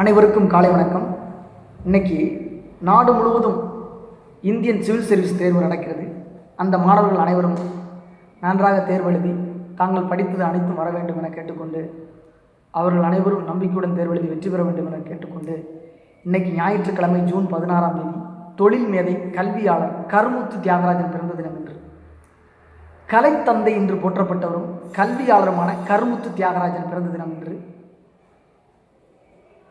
அனைவருக்கும் காலை வணக்கம். இன்னைக்கு நாடு முழுவதும் இந்தியன் சிவில் சர்வீஸ் தேர்வு நடக்கிறது. அந்த மாணவர்கள் அனைவரும் நன்றாக தேர்வெழுதி தாங்கள் படித்தது அனைத்தும் வர வேண்டும் என கேட்டுக்கொண்டு அவர்கள் அனைவரும் நம்பிக்கையுடன் தேர்வெழுதி வெற்றி பெற வேண்டும் என கேட்டுக்கொண்டு இன்னைக்கு ஞாயிற்றுக்கிழமை ஜூன் பதினாறாம் தேதி தொழில் மேதை கல்வியாளர் கருமுத்து தியாகராஜன் பிறந்த தினம் என்று கலைத்தந்தை என்று போற்றப்பட்டவரும் கல்வியாளருமான கருமுத்து தியாகராஜன் பிறந்த தினம் என்று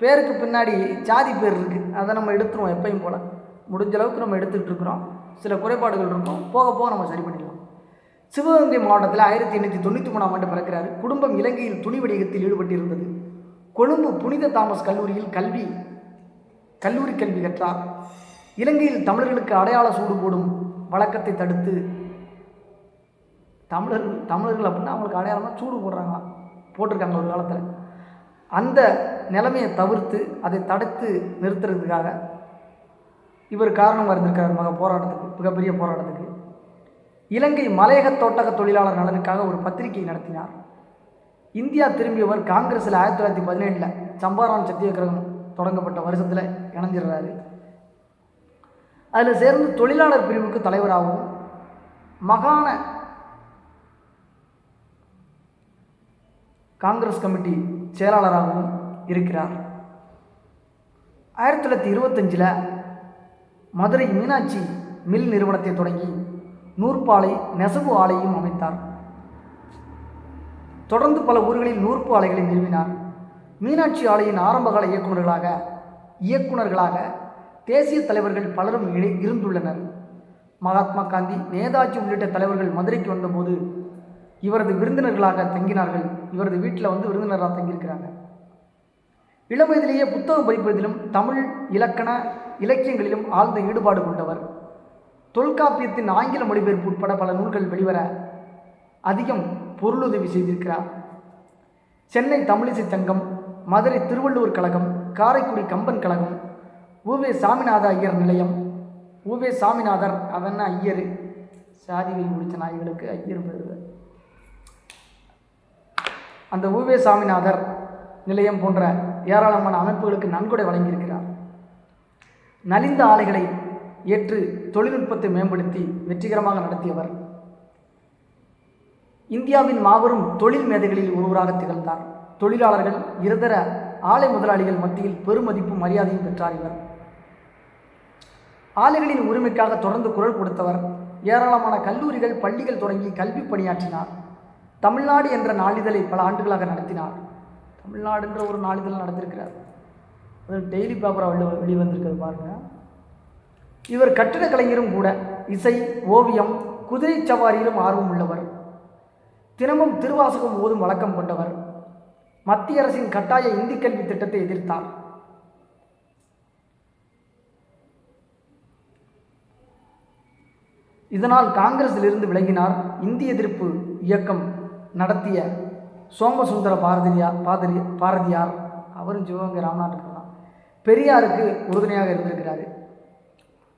பேருக்கு பின்னாடி ஜாதி பேர் இருக்குது அதை நம்ம எடுத்துருவோம் எப்பயும் போல். முடிஞ்ச அளவுக்கு நம்ம எடுத்துக்கிட்டு இருக்கிறோம். சில குறைபாடுகள் இருக்கும். போக போக நம்ம சரி பண்ணிடலாம். சிவகங்கை மாவட்டத்தில் ஆயிரத்தி எண்ணூற்றி தொண்ணூற்றி மூணாம் ஆண்டு பிறக்கிறார். குடும்பம் இலங்கையில் துணி வணிகத்தில் ஈடுபட்டிருந்தது. கொழும்பு புனித தாமஸ் கல்லூரியில் கல்வி கல்லூரி கல்வி கற்றார். இலங்கையில் தமிழர்களுக்கு அடையாள சூடு போடும் வழக்கத்தை தடுத்து தமிழர்கள் தமிழர்கள் அப்படின்னா அவங்களுக்கு அடையாளமாக சூடு போடுறாங்க போட்டிருக்காங்க ஒரு காலத்தில். அந்த நிலைமையை தவிர்த்து அதை தடுத்து நிறுத்துறதுக்காக இவர் காரணமாக இருந்திருக்கார் மக போராட்டத்துக்கு மிகப்பெரிய போராட்டத்துக்கு. இலங்கை மலையக தோட்டக தொழிலாளர் நலனுக்காக ஒரு பத்திரிகை நடத்தினார். இந்தியா திரும்பியவர் காங்கிரஸில் ஆயிரத்தி தொள்ளாயிரத்தி பதினேழில் சம்பாரான் சத்தியகிரகம் தொடங்கப்பட்ட வருஷத்தில் இணைஞ்சிடுறாரு. அதில் சேர்ந்து தொழிலாளர் பிரிவுக்கு தலைவராகவும் மகாண காங்கிரஸ் கமிட்டி செயலாளராகவும் இருக்கிறார். ஆயிரத்தி தொள்ளாயிரத்தி இருபத்தஞ்சில் மதுரை மீனாட்சி மில் நிறுவனத்தை தொடங்கி நூற்பாலை நெசவு ஆலையும் அமைத்தார். தொடர்ந்து பல ஊர்களில் நூற்பு ஆலைகளை நிறுவினார். மீனாட்சி ஆலையின் ஆரம்பகால இயக்குநர்களாக இயக்குநர்களாக தேசிய தலைவர்கள் பலரும் இருந்துள்ளனர். மகாத்மா காந்தி நேதாஜி உள்ளிட்ட தலைவர்கள் மதுரைக்கு வந்தபோது இவரது விருந்தினர்களாக தங்கினார்கள். இவரது வீட்டில் வந்து விருந்தினராக தங்கியிருக்கிறாங்க. இளம் வயதிலேயே புத்தகம் படிப்பதிலும் தமிழ் இலக்கண இலக்கியங்களிலும் ஆழ்ந்த ஈடுபாடு கொண்டவர். தொல்காப்பியத்தின் ஆங்கில மொழிபெயர்ப்பு உட்பட பல நூல்கள் வெளிவர அதிகம் பொருளுதவி செய்திருக்கிறார். சென்னை தமிழிசை சங்கம் மதுரை திருவள்ளூர் கழகம் காரைக்குடி கம்பன் கழகம் ஊவே சாமிநாத ஐயர் நிலையம். ஊவே சாமிநாதர் அவன் ஐயர். சாதிகள் முடித்த நாய்களுக்கு ஐயர் பெறுவர் அந்த ஊவே சாமிநாதர் நிலையம் போன்ற ஏராளமான அமைப்புகளுக்கு நன்கொடை வழங்கியிருக்கிறார். நலிந்த ஆலைகளை ஏற்று தொழில்நுட்பத்தை மேம்படுத்தி வெற்றிகரமாக நடத்தியவர். இந்தியாவின் மாபெரும் தொழில் மேதைகளில் ஒருவராக திகழ்ந்தார். தொழிலாளர்கள் இருதர ஆலை முதலாளிகள் மத்தியில் பெருமதிப்பும் மரியாதையும் பெற்றார் இவர். ஆலைகளின் உரிமைக்காக தொடர்ந்து குரல் கொடுத்தவர் ஏராளமான கல்லூரிகள் பள்ளிகள் தொடங்கி கல்வி பணியாற்றினார். தமிழ்நாடு என்ற நாளிதழை பல ஆண்டுகளாக நடத்தினார். தமிழ்நாடுன்ற ஒரு நாளிதழ் நடந்திருக்கிறார். அது டெய்லி பேப்பராக வெளி வெளிவந்திருக்கிறது பாருங்க. இவர் கட்டிட கலைஞரும் கூட இசை ஓவியம் குதிரை சவாரியிலும் ஆர்வம் உள்ளவர். தினமும் திருவாசகம் ஓதும் வழக்கம் கொண்டவர். மத்திய அரசின் கட்டாய இந்தி கல்வி திட்டத்தை எதிர்த்தார். இதனால் காங்கிரஸிலிருந்து விலகினார் இந்திய எதிர்ப்பு இயக்கம் நடத்திய சோமசுந்தர பாரதியார் பாதிரி பாரதியார் அவரும் சிவகங்கை ராமநாட்டுக்கு தான். பெரியாருக்கு உறுதுணையாக இருந்திருக்கிறார்.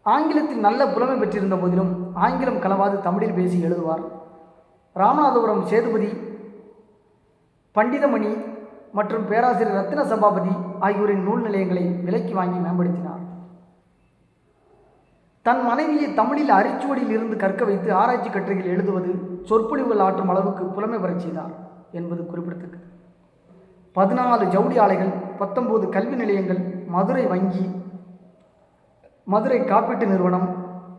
ஆங்கிலத்தில் நல்ல புலமை பெற்றிருந்த போதிலும் ஆங்கிலம் கலவாது தமிழில் பேசி எழுதுவார். ராமநாதபுரம் சேதுபதி பண்டிதமணி மற்றும் பேராசிரியர் ரத்ன சபாபதி ஆகியோரின் நூல் நிலையங்களை விலைக்கு வாங்கி மேம்படுத்தினார். தன் மனைவியை தமிழில் அரிச்சுவடியில் இருந்து கற்க வைத்து ஆராய்ச்சி கட்டுரைகள் எழுதுவது சொற்பொழிவுகள் ஆற்றும் அளவுக்கு புலமை பெறச் செய்தார். என்பது குறிப்பிடத்தக்கது. பதினாலு ஜவுளி ஆலைகள் பத்தொம்போது கல்வி நிலையங்கள் மதுரை வங்கி மதுரை காப்பீட்டு நிறுவனம்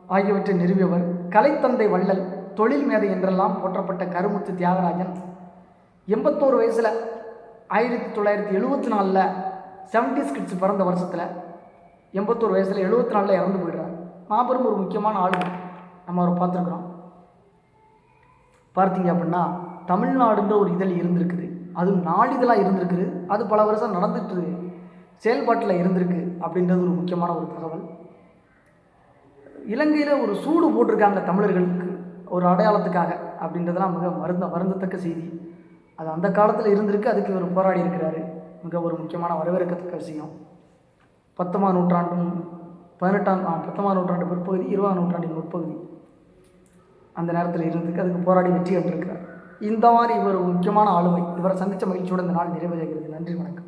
ஆகியவற்றை நிறுவியவர். கலைத்தந்தை வள்ளல் தொழில் மேதை என்றெல்லாம் போற்றப்பட்ட கருமுத்து தியாகராஜன் எண்பத்தோரு வயசில் ஆயிரத்தி தொள்ளாயிரத்தி எழுபத்தி நாலில் செவன்டி ஸ்கிட்ஸ் பிறந்த வருஷத்தில் எண்பத்தோரு வயசில் எழுபத்தி நாலில் இறந்து போயிடுறார். மாபெரும் ஒரு முக்கியமான ஆளு நம்ம அவரை பார்த்துருக்குறோம். பார்த்தீங்க அப்படின்னா தமிழ்நாடுன்ற ஒரு இதழ் இருந்திருக்குது. அது நாளிதழாக இருந்திருக்குது. அது பல வருஷம் நடந்துட்டு செயல்பாட்டில் இருந்திருக்கு அப்படின்றது ஒரு முக்கியமான ஒரு தகவல். இலங்கையில் ஒரு சூடு போட்டிருக்காங்க தமிழர்களுக்கு ஒரு அடையாளத்துக்காக அப்படின்றதெல்லாம் மிக வருந்த வருந்தத்தக்க செய்தி. அது அந்த காலத்தில் இருந்திருக்கு அதுக்கு இவர் போராடி இருக்கிறாரு. மிக ஒரு முக்கியமான வரவேற்கத்தக்க விஷயம். பத்தொம்பது நூற்றாண்டும் பதினெட்டாம் ஆ, நூற்றாண்டு பிற்பகுதி இருபதாம் நூற்றாண்டின் முற்பகுதி. அந்த நேரத்தில் இருந்திருக்கு அதுக்கு போராடி வெற்றி கண்டிருக்கிறார் இந்த மாதிரி இவர் முக்கியமான ஆளுமை. இவரை சந்தித்த மகிழ்ச்சியோடு இந்த நாள் நிறைவேறுகிறது நன்றி வணக்கம்.